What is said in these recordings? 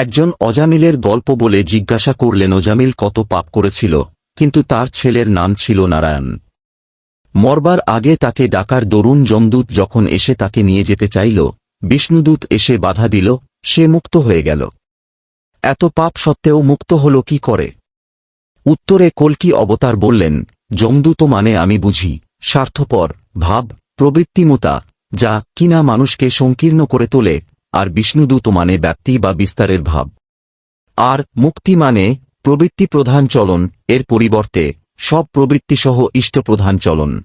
একজন অজামিলের গল্প বলে জিজ্ঞাসা করলেন, অজামিল কত পাপ করেছিল? কিন্তু তার ছেলের নাম ছিল নারায়ণ। মরবার আগে তাকে ডাকার দরুন যমদূত যখন এসে তাকে নিয়ে যেতে চাইল, বিষ্ণুদূত এসে বাধা দিল, সে মুক্ত হয়ে গেল। এত পাপ সত্ত্বেও মুক্ত হল কি করে? উত্তরে কল্কি অবতার বললেন, যমদূত মানে আমি বুঝি, স্বার্থপর, ভাব, প্রবৃত্তিমতা, যা কিনা মানুষকে সংকীর্ণ করে তোলে আর বিষ্ণুদূত মানে ব্যক্তি বা বিস্তারের ভাব। আর মুক্তি মানে প্রবৃত্তি প্রধান চলন, এর পরিবর্তে সব প্রবৃত্তিসহ ইষ্টপ্রধান চলন।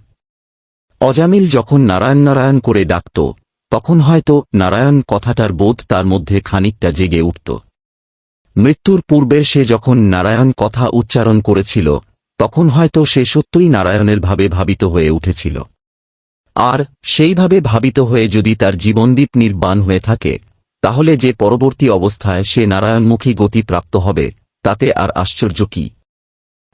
অজামিল যখন নারায়ণ নারায়ণ করে ডাকত, তখন হয়তো নারায়ণ কথাটার বোধ তার মধ্যে খানিকটা জেগে উঠত। মৃত্যুর পূর্বে সে যখন নারায়ণ কথা উচ্চারণ করেছিল, তখন হয়তো সে সত্যই নারায়ণের ভাবে ভাবিত হয়ে উঠেছিল। আর সেইভাবে ভাবিত হয়ে যদি তার জীবনদীপ নির্বাণ হয়ে থাকে, তাহলে যে পরবর্তী অবস্থায় সে নারায়ণমুখী গতি প্রাপ্ত হবে, তাতে আর আশ্চর্য কি?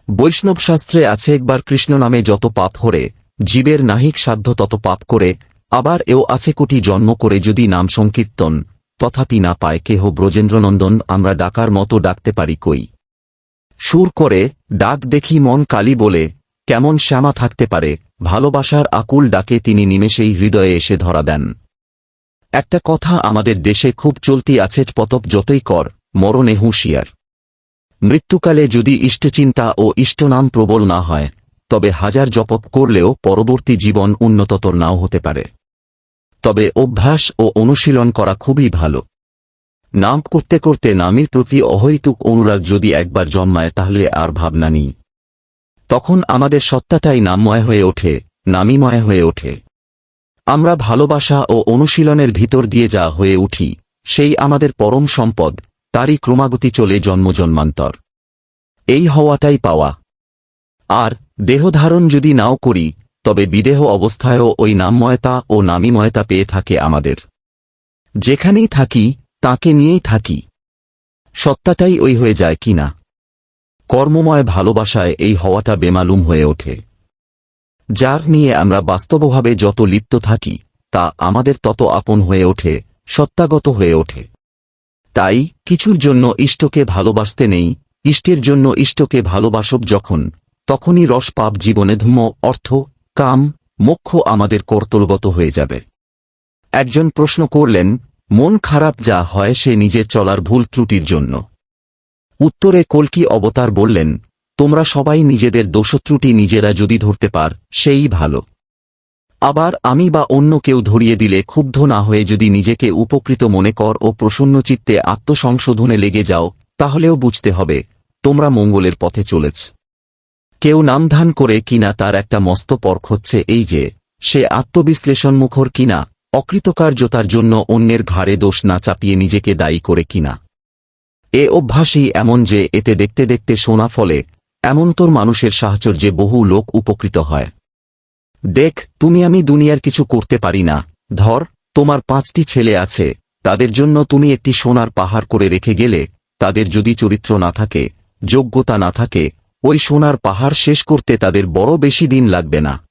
বৈষ্ণব শাস্ত্রে আছে একবার কৃষ্ণ নামে যত পাপ হরে, জীবের নাহিক সাধ্য তত পাপ করে, আবার এও আছে কোটি জন্ম করে যদি নাম সংকীর্তন, তথাপি না পায় কেহ ব্রজেন্দ্রনন্দন, আমরা ডাকার মতো ডাকতে পারি কই? সুর করে, ডাক দেখি মন কালী বলে, কেমন শ্যামা থাকতে পারে ভালোবাসার আকুল ডাকে তিনি নিমেষেই হৃদয়ে এসে ধরা দেন। একটা কথা আমাদের দেশে খুব চলতি আছে পতপ যতই কর, মরণে হুঁশিয়ার। মৃত্যুকালে যদি ইষ্টচিন্তা ও ইষ্টনাম প্রবল না হয়, তবে হাজার জপপ করলেও পরবর্তী জীবন উন্নততর নাও হতে পারে। তবে অভ্যাস ও অনুশীলন করা খুবই ভালো। নাম করতে করতে নামের প্রতি অহৈতুক অনুরাগ যদি একবার জন্মায়, তাহলে আর ভাবনা নেই। তখন আমাদের সত্তাটাই নামময় হয়ে ওঠে, নামিময় হয়ে ওঠে। আমরা ভালোবাসা ও অনুশীলনের ভিতর দিয়ে যা হয়ে উঠি, সেই আমাদের পরম সম্পদ, তারই ক্রমাগতি চলে জন্মজন্মান্তর এই হওয়াটাই পাওয়া। আর দেহধারণ যদি নাও করি, তবে বিদেহ অবস্থায়ও ওই নামময়তা ও নামিময়তা পেয়ে থাকে আমাদের। যেখানেই থাকি, তাকে নিয়েই থাকি। সত্তাটাই ওই হয়ে যায় কি না কর্মময় ভালোবাসায় এই হওয়াটা বেমালুম হয়ে ওঠে। যার নিয়ে আমরা বাস্তবভাবে যত লিপ্ত থাকি, তা আমাদের তত আপন হয়ে ওঠে, সত্তাগত হয়ে ওঠে। তাই কিছুর জন্য ইষ্টকে ভালোবাসতে নেই, ইষ্টের জন্য ইষ্টকে ভালোবাসব যখন, তখনই রস পাপ জীবনে ধুম, অর্থ, কাম, মোক্ষ আমাদের কর্তলগত হয়ে যাবে। একজন প্রশ্ন করলেন, মন খারাপ যা হয় সে নিজের চলার ভুল ত্রুটির জন্য। উত্তরে কল্কি অবতার বললেন, তোমরা সবাই নিজেদের দোষত্রুটি নিজেরা যদি ধরতে পার, সেই ভালো। আবার আমি বা অন্য কেউ ধরিয়ে দিলে ক্ষুব্ধ না হয়ে যদি নিজেকে উপকৃত মনে কর ও প্রসন্ন চিত্তে আত্মসংশোধনে লেগে যাও, তাহলেও বুঝতে হবে, তোমরা মঙ্গলের পথে চলেছ। কেউ নামধান করে কিনা তার একটা মস্ত পর্ক হচ্ছে এই যে, সে আত্মবিশ্লেষণমুখর কিনা, অকৃতকার্যতার জন্য অন্যের ঘাড়ে দোষ না চাপিয়ে নিজেকে দায়ী করে কিনা। এ অভ্যাসই এমন যে এতে দেখতে দেখতে সোনা ফলে এমন তোর মানুষের সাহচর্যে বহু লোক উপকৃত হয়। দেখ, তুমি আমি দুনিয়ার কিছু করতে পারি না। ধর, তোমার পাঁচটি ছেলে আছে, তাদের জন্য তুমি একটি সোনার পাহাড় করে রেখে গেলে, তাদের যদি চরিত্র না থাকে, যোগ্যতা না থাকে, ওই সোনার পাহাড় শেষ করতে তাদের বড় বেশি দিন লাগবে না।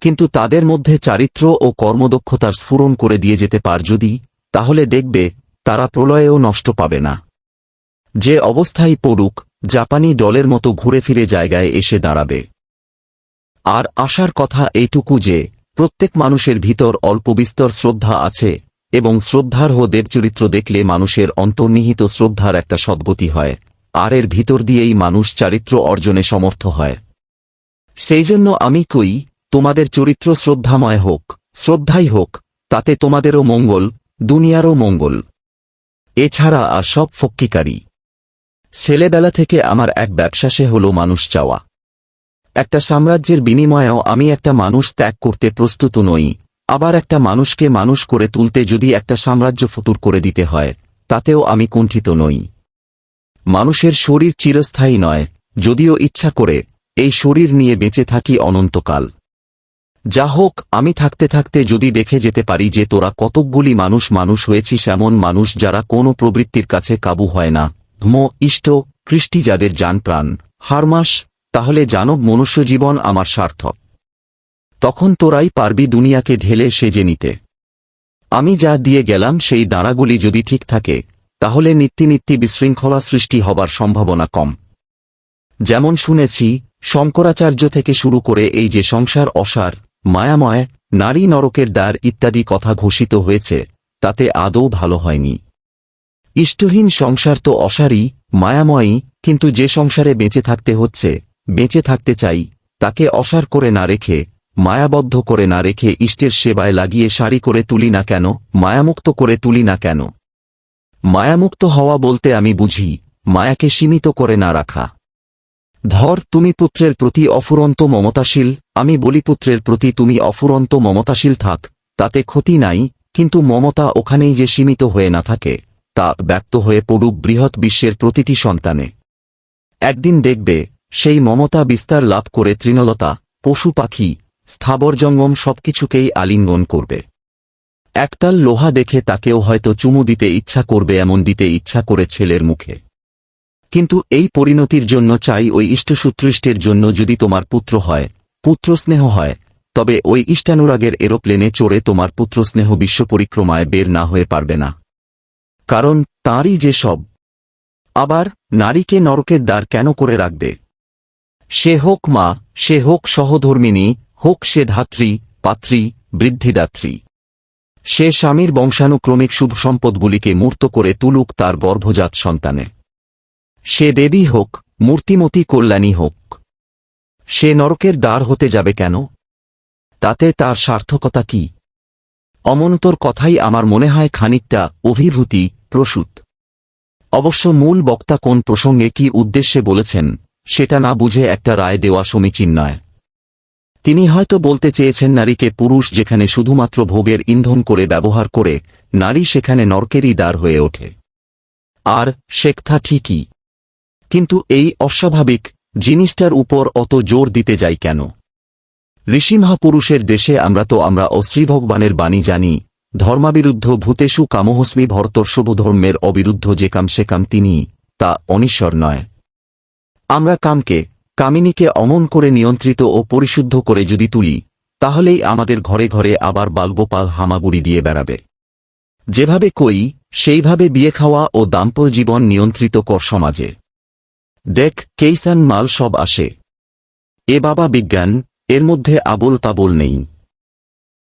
কিন্তু তাদের মধ্যে চারিত্র ও কর্মদক্ষতার স্ফুরণ করে দিয়ে যেতে পার যদি, তাহলে দেখবে, তারা প্রলয়েও নষ্ট পাবে না। যে অবস্থায় পড়ুক, জাপানি ডলের মতো ঘুরে ফিরে জায়গায় এসে দাঁড়াবে। আর আশার কথা এইটুকু যে, প্রত্যেক মানুষের ভিতর অল্প বিস্তর শ্রদ্ধা আছে, এবং শ্রদ্ধার হো দেবচরিত্র দেখলে মানুষের অন্তর্নিহিত শ্রদ্ধার একটা সদ্গতি হয়, আর এর ভিতর দিয়েই মানুষ চারিত্র অর্জনে সমর্থ হয়। সেই জন্য আমি কই, তোমাদের চরিত্র শ্রদ্ধাময় হোক, শ্রদ্ধাই হোক, তাতে তোমাদেরও মঙ্গল, দুনিয়ারও মঙ্গল। এছাড়া আর সব ফক্কিকারী। ছেলেবেলা থেকে আমার এক ব্যবসা সে হল মানুষ চাওয়া। একটা সাম্রাজ্যের বিনিময়েও আমি একটা মানুষ ত্যাগ করতে প্রস্তুত নই। আবার একটা মানুষকে মানুষ করে তুলতে যদি একটা সাম্রাজ্য ফতুর করে দিতে হয়, তাতেও আমি কুণ্ঠিত নই। মানুষের শরীর চিরস্থায়ী নয়, যদিও ইচ্ছা করে, এই শরীর নিয়ে বেঁচে থাকি অনন্তকাল। যা হোক, আমি থাকতে থাকতে যদি দেখে যেতে পারি যে তোরা কতকগুলি মানুষ মানুষ হয়েছিস এমন মানুষ যারা কোনো প্রবৃত্তির কাছে কাবু হয় না। ধম, ইষ্ট, কৃষ্টি যাদের যান প্রাণ হারমাস তাহলে জানব মনুষ্য জীবন আমার সার্থক। তখন তোরাই পারবি দুনিয়াকে ঢেলে সেজে নিতে। আমি যা দিয়ে গেলাম সেই দাঁড়াগুলি যদি ঠিক থাকে, তাহলে নিত্যি বিশৃঙ্খলা সৃষ্টি হবার সম্ভাবনা কম। যেমন শুনেছি, শঙ্করাচার্য থেকে শুরু করে এই যে সংসার অসার, মায়াময়, নারী নরকের দ্বার ইত্যাদি কথা ঘোষিত হয়েছে, তাতে আদৌ ভালো হয়নি। ইষ্টহীন সংসার তো অসারই, মায়াময়ী, কিন্তু যে সংসারে বেঁচে থাকতে হচ্ছে, বেঁচে থাকতে চাই, তাকে অসার করে না রেখে, মায়াবদ্ধ করে না রেখে ইষ্টের সেবায় লাগিয়ে সারি করে তুলি না কেন, মায়ামুক্ত করে তুলি না কেন? মায়ামুক্ত হওয়া বলতে আমি বুঝি, মায়াকে সীমিত করে না রাখা। ধর তুমি পুত্রের প্রতি অফুরন্ত মমতাশীল, আমি বলি পুত্রের প্রতি তুমি অফুরন্ত মমতাশীল থাক, তাতে ক্ষতি নাই, কিন্তু মমতা ওখানেই যে সীমিত হয়ে না থাকে। তা ব্যক্ত হয়ে পড়ুক বৃহৎ বিশ্বের প্রতিটি সন্তানে। একদিন দেখবে, সেই মমতা বিস্তার লাভ করে তৃণলতা, পশু পাখি, স্থাবর জঙ্গম সবকিছুকেই আলিঙ্গন করবে। একতাল লোহা দেখে তাকেও হয়তো চুমু দিতে ইচ্ছা করবে এমন দিতে ইচ্ছা করে ছেলের মুখে। কিন্তু এই পরিণতির জন্য চাই ওই ইষ্টসূত্রিষ্টের জন্য যদি তোমার পুত্র হয়, পুত্রস্নেহ হয়, তবে ওই ইষ্টানুরাগের এরোপ্লেনে চড়ে তোমার পুত্রস্নেহ বিশ্ব পরিক্রমায় বের না হয়ে পারবে না। কারণ তাঁরই যে সব। আবার নারীকে নরকের দ্বার কেন করে রাখবে? সে হোক মা, সে হোক সহধর্মিনী হোক সে ধাত্রী, পাত্রী, বৃদ্ধিদাত্রী। সে স্বামীর বংশানুক্রমিক শুভ সম্পদগুলিকে মূর্ত করে তুলুক তার গর্ভজাত সন্তানে। সে দেবী হোক, মূর্তিমতী কল্যাণী হোক। সে নরকের দ্বার হতে যাবে কেন? তাতে তার সার্থকতা কি? অমনতর কথাই আমার মনে হয় খানিকটা অভিভূতি প্রসূত। অবশ্য মূল বক্তা কোন প্রসঙ্গে কি উদ্দেশ্যে বলেছেন, সেটা না বুঝে একটা রায় দেওয়া সমীচীন নয়। তিনি হয়তো বলতে চেয়েছেন নারীকে পুরুষ যেখানে শুধুমাত্র ভোগের ইন্ধন করে ব্যবহার করে, নারী সেখানে নরকেরই দ্বার হয়ে ওঠে। আর শেখথা ঠিকই। কিন্তু এই অস্বাভাবিক জিনিসটার উপর অত জোর দিতে যাই কেন? ঋষিমহাপুরুষের দেশে আমরা তো আমরা অশ্রী ভগবানের বাণী জানি ধর্মাবিরুদ্ধ ভূতেষু কামহস্মি ভরতর্ষভ ধর্মের অবিরুদ্ধ যে কাম সে কাম তিনি, তা অনিশ্বর নয়। আমরা কামকে, কামিনীকে অমন করে নিয়ন্ত্রিত ও পরিশুদ্ধ করে যদি তুলি, তাহলেই আমাদের ঘরে ঘরে আবার বালগোপাল হামাগুড়ি দিয়ে বেড়াবে। যেভাবে কই, সেইভাবে বিয়ে খাওয়া ও দাম্পত্য জীবন নিয়ন্ত্রিত কর সমাজে। দেখ, কেইসান মাল সব আসে। এ বাবা বিজ্ঞান, এর মধ্যে আবোল তাবোল নেই।